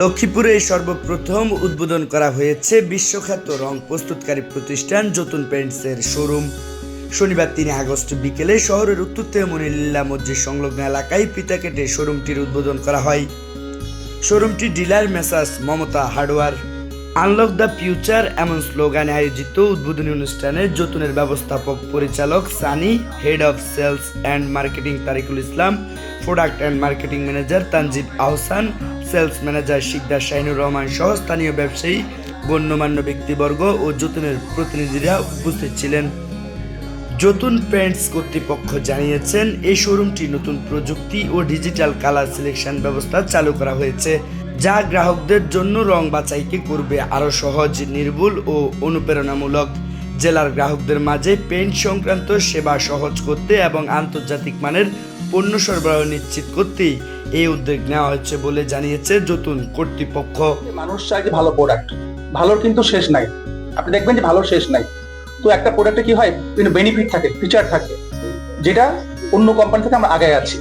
লক্ষ্মীপুরে সর্বপ্রথম উদ্বোধন করা হয়েছে বিশ্বখ্যাত রং প্রস্তুতকারী প্রতিষ্ঠান যতুন পেন্টসের শোরুম। শনিবার তিন আগস্ট বিকেলে শহরের উত্তর তেমনি লীলা মসজিদ সংলগ্ন এলাকায় পিতা কেটে শোরুমটির উদ্বোধন করা হয়। শোরুমটি dealer messrs Mamata hardware unlock the future এমন স্লোগানে আয়োজিত উদ্বোধনী অনুষ্ঠানে যতুনের ব্যবস্থাপক পরিচালক Sunny head of sales and marketing Tariqul Islam product and marketing manager Tanzib Ahsan sales manager Sikder Shahinur Rahman সহ স্থানীয় ব্যবসায়ী, গণ্যমান্য ব্যক্তিবর্গ ও যতুনের প্রতিনিধিরা উপস্থিত ছিলেন। যতুন পেন্টস কর্তৃপক্ষ জানিয়েছেন, এই শোরুমটি নতুন প্রযুক্তি ও ডিজিটাল কালার সিলেকশন ব্যবস্থা চালু করা হয়েছে, যা গ্রাহকদের জন্য রং বাছাইকে করবে আরও সহজ, নির্ভুল ও অনুপ্রেরণামূলক। জেলার গ্রাহকদের মাঝে পেন্ট সংক্রান্ত সেবা সহজ করতে এবং আন্তর্জাতিক মানের পণ্য সরবরাহ নিশ্চিত করতেই এই উদ্যোগ নেওয়া হয়েছে বলে জানিয়েছে যতুন কর্তৃপক্ষ। মানুষ চায় যে ভালো প্রোডাক্ট ভালোর কিন্তু শেষ নাই। আপনি দেখবেন যে ভালোর শেষ নাই। তো একটা প্রোডাক্টে কি হয়? বেনিফিট থাকে ফিচার থাকে, যেটা অন্য কোম্পানি থেকে আমরা আগে আছি।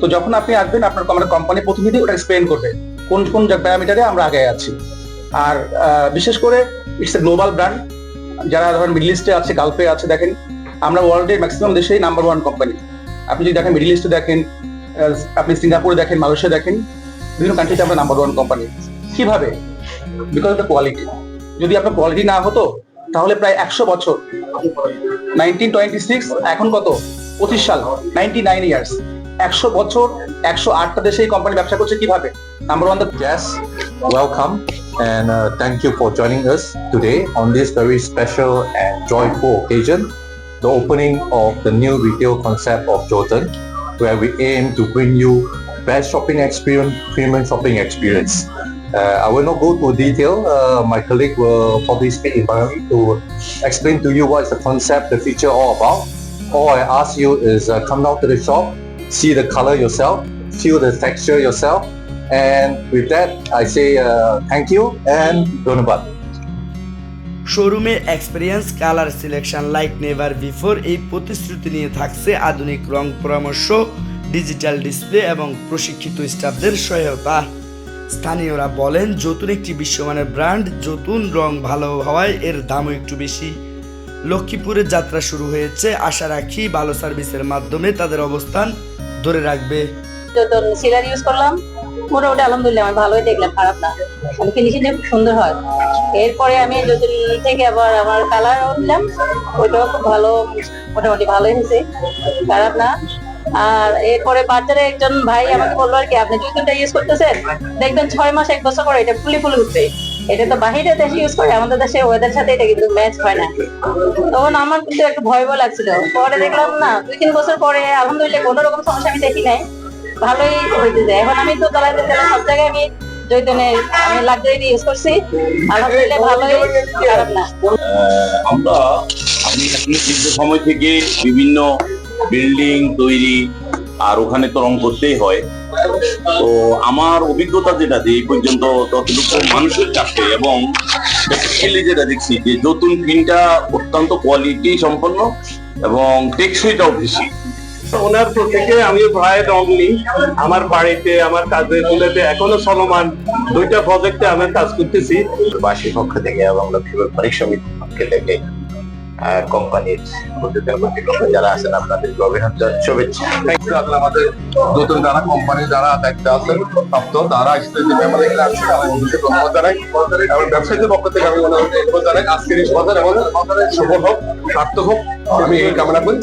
তো যখন আপনি আসবেন, আপনার আমার কোম্পানি প্রতিনিধি ওটা এক্সপ্লেন করবে, কোন কোন প্যারামিটারে আমরা আগে আছি। আর বিশেষ করে ইটস এ গ্লোবাল ব্র্যান্ড যারা ধরেন মিডল ইস্টে আছে গালফে আছে, দেখেন, আমরা ওয়ার্ল্ডের ম্যাক্সিমাম দেশেই নাম্বার ওয়ান কোম্পানি আপনি যদি দেখেন মিডল ইস্টে দেখেন আপনি সিঙ্গাপুরে দেখেন মালয়েশিয়া দেখেন, বিভিন্ন কান্ট্রিতে আমরা নাম্বার ওয়ান কোম্পানি কীভাবে? বিকজ অফ দ্য কোয়ালিটি যদি আপনার কোয়ালিটি না হতো তাহলে প্রায় একশো বছর নাইনটিন টোয়েন্টি সিক্স এখন কত পঁচিশ সাল নাইনটি নাইন ইয়ার্স একশো বছর একশো আটটা দেশে এই কোম্পানি ব্যবসা করছে কীভাবে number one Yes, welcome and uh, thank you for joining us today on this very special and joyful occasion, the opening of the new retail concept of Jotun, where we aim to bring you best shopping experience, premium shopping experience. Uh, I will not go to detail. Uh, my colleague will probably speak in me to explain to you what is the concept, the feature all about. All I ask you is uh, come down to the shop, see the color yourself, feel the texture yourself, and with that, I say uh, thank you and ধন্যবাদ শোরুমে experience colour selection like never before এই প্রতিশ্রুতি নিয়ে থাকছে আধুনিক রং পরামর্শ digital display এবং প্রশিক্ষিত স্টাফদের সহায়তা স্থানীয়রা বলেন, যতুন একটি বিশ্বমানের ব্র্যান্ড, যতুন রং ভালো হওয়ায় এর দামও একটু বেশি। লক্ষ্মীপুরে যাত্রা শুরু হয়েছে। আশা রাখি ভালো সার্ভিসের মাধ্যমে তাদের অবস্থান ধরে রাখবে। যত সিলার ইউজ করলাম। মোটামুটি আলহামদুলিল্লাহ আমি ভালোই দেখলাম, খারাপ না। মানে ফিনিশিংটা সুন্দর হয়। এরপরে আমি যদি থেকে আবার আমার কালার নিলাম। ওইটাও খুব ভালো, মোটামুটি ভালোই হয়েছে। খারাপ না। আর এরপরে বাজারে একজন ভাই আমাকে বলল আর কি, আপনি জুতোটা ইউজ করতেছেন? দেখবেন ছয় মাস, এক বছর পরে এটা ফুলি ফুলি উঠবে। এটা তো বাহিরে দেশে ইউজ করে, আমাদের দেশে ওয়েদার সাথে এটা কিন্তু ম্যাচ হয় না। তখন আমার কিন্তু একটু ভয় ভয় লাগছিল। পরে দেখলাম, না, দুই তিন বছর পরে আলহামদুলিল্লাহ কোনো রকম সমস্যা আমি দেখি নাই। ভালোই হইতেছে এখন আমি তো চালাই সব জায়গায় আমি আমরা আমি দীর্ঘ সময় থেকে বিভিন্ন বিল্ডিং তৈরি আর ওখানে তো রং করতেই হয়। তো আমার অভিজ্ঞতা যেটা যে এই পর্যন্ত ততটুকু মানুষের কাছে এবং প্র্যাকটিক্যালি যেটা দেখছি যে নতুন প্রিন্টটা অত্যন্ত কোয়ালিটি সম্পন্ন এবং টেকসইটাও বেশি। ওনার থেকে আমি প্রায় রং নিই। আমার বাড়িতে আমার কাজে তুলেতে এখনও চলমান দুইটা প্রজেক্টে আমি কাজ করতেছি। বাসীর পক্ষ থেকে এবং লক্ষ্মীপুর সমিতির পক্ষ থেকে কোম্পানির যারা আছেন আপনাদেরকে অভিনন্দন, শুভেচ্ছা। আমাদের নতুন যারা কোম্পানি যারা দায়িত্বে আছেন, প্রাপ্ত, তারা যে আমাদের এখানে আসছে আমি ধন্যবাদ জানাই। এবং ব্যবসায়ীদের পক্ষ থেকে আমি ওনাদেরকে জানাই। আজকের এই সমাধান আমাদের সফল হোক, সার্থক হোক, আমি এই কামনা করি।